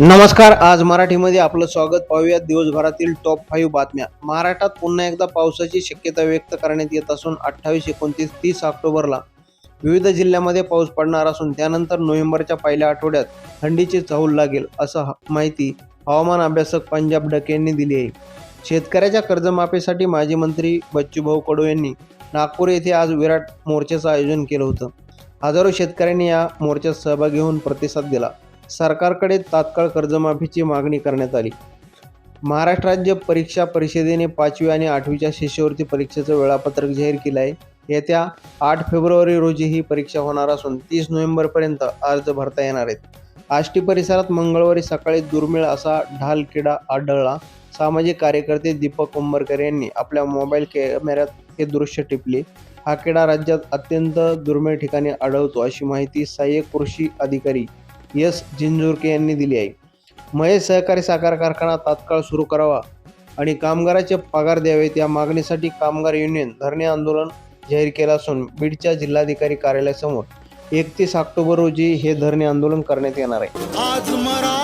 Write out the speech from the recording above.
नमस्कार आज मराठीमध्ये आपलं स्वागत. पाहूयात दिवसभरातील टॉप फाईव्ह बातम्या. महाराष्ट्रात पुन्हा एकदा पावसाची शक्यता व्यक्त करण्यात येत असून अठ्ठावीस एकोणतीस तीस ऑक्टोबरला विविध जिल्ह्यामध्ये पाऊस पडणार असून त्यानंतर नोव्हेंबरच्या पहिल्या आठवड्यात थंडीची चाहूल लागेल असं ह- माहिती हवामान अभ्यासक पंजाब डके यांनी दिली आहे. शेतकऱ्याच्या कर्जमाफीसाठी माजी मंत्री बच्चूभाऊ कडू यांनी नागपूर येथे आज विराट मोर्चाचं आयोजन केलं होतं. हजारो शेतकऱ्यांनी या मोर्चात सहभागी होऊन प्रतिसाद दिला. सरकारकडे तात्काळ कर्जमाफीची मागणी करण्यात आली. महाराष्ट्र राज्य परीक्षा परिषदेने पाचवी आणि आठवीच्या शिष्यवृत्ती परीक्षेचं वेळापत्रक जाहीर केलं आहे. येत्या आठ फेब्रुवारी रोजी ही परीक्षा होणार असून तीस नोव्हेंबरपर्यंत अर्ज भरता येणार आहेत. आष्टी परिसरात मंगळवारी सकाळी दुर्मिळ असा ढाल किडा आढळला. सामाजिक कार्यकर्ते दीपक उंबरकर यांनी आपल्या मोबाईल कॅमेऱ्यात हे दृश्य टिपले. हा किडा राज्यात अत्यंत दुर्मिळ ठिकाणी आढळतो अशी माहिती सहाय्यक कृषी अधिकारी एस जिंजुरके यांनी दिली आहे. महेश सहकारी साखर कारखाना तात्काळ सुरू करावा आणि कामगाराचे पगार द्यावेत या मागणीसाठी कामगार युनियन धरणे आंदोलन जाहीर केलं असून बीडच्या जिल्हाधिकारी कार्यालयासमोर एकतीस ऑक्टोबर रोजी हे धरणे आंदोलन करण्यात येणार आहे. आज मरा